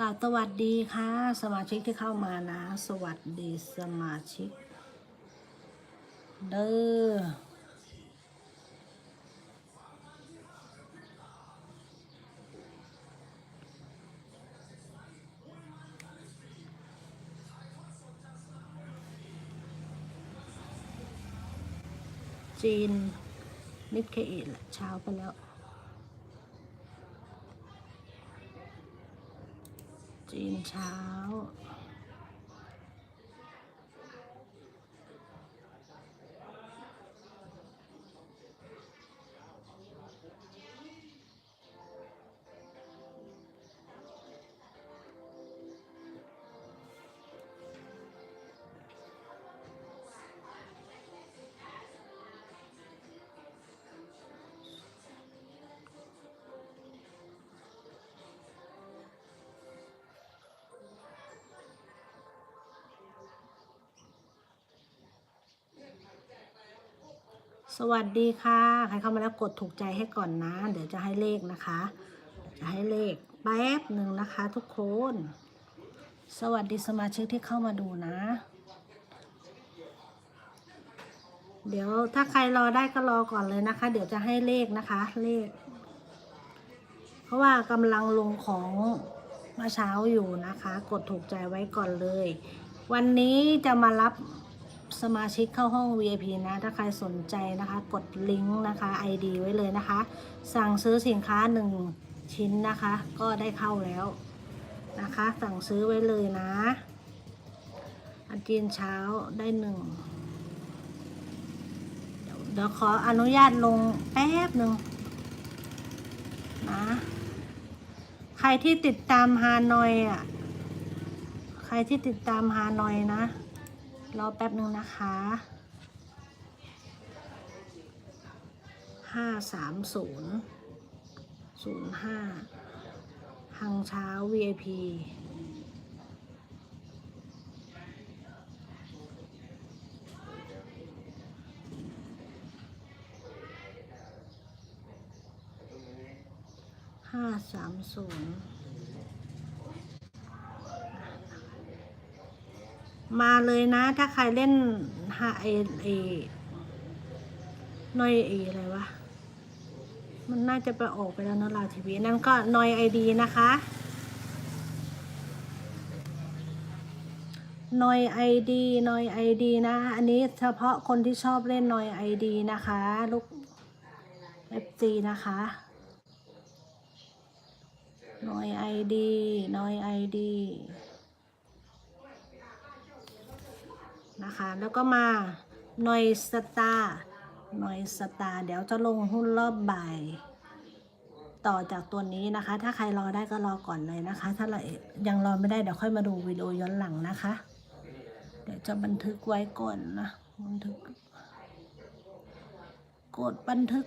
กราบสวัสดีค่ะ สมาชิกที่เข้ามานะ สวัสดีสมาชิก เด้อจีนนิดเคอละเช้าไปแล้ว จีนเช้า สวัสดีค่ะ ใครเข้ามาแล้วกดถูกใจให้ก่อนนะ เดี๋ยวจะให้เลขนะคะ จะให้เลขแป๊บหนึ่งนะคะทุกคน สวัสดีสมาชิกที่เข้ามาดูนะ เดี๋ยวถ้าใครรอได้ก็รอก่อนเลยนะคะ เดี๋ยวจะให้เลขนะคะเลข เพราะว่ากำลังลงของเมื่อเช้าอยู่นะคะ กดถูกใจไว้ก่อนเลย วันนี้จะมารับ สมาชิกเข้าห้อง VIP นะ ถ้าใครสนใจนะคะ กดลิงก์นะคะ ID ไว้เลยนะคะ สั่งซื้อสินค้า 1 ชิ้นนะคะ ก็ได้เข้าแล้วนะคะ สั่งซื้อไว้เลยนะ อันจีนเช้าได้หนึ่งเดี๋ยวเดี๋ยวขออนุญาตลงแป๊บหนึ่งนะใครที่ติดตามฮานอยอะ ใครที่ติดตามฮานอยนะ รอแป๊บหนึ่งนะคะห้าสามศูนย์ศูนย์ห้าหังเช้า VIP ห้าสามศูนย์ มาเลยนะ ถ้าใครเล่นฮาเอเอหนอยเออะไรวะ มันน่าจะไปออกไปแล้วนะลาวทีวี นั่นก็นอยไอดีนะคะนอยไอดีนอยไอดีนะ อันนี้เฉพาะคนที่ชอบเล่นนอยไอดีนะคะ ลูกเอฟซีนะคะนอยไอดีนอยไอดี นะคะ แล้วก็มาหน่อยสตาร์หน่อยสตาร์เดี๋ยวจะลงหุ้นรอบบ่ายต่อจากตัวนี้นะคะ ถ้าใครรอได้ก็รอก่อนเลยนะคะ ถ้าเรายังรอไม่ได้เดี๋ยวค่อยมาดูวิดีโอย้อนหลังนะคะ เดี๋ยวจะบันทึกไว้ก่อนนะ บันทึก กดบันทึก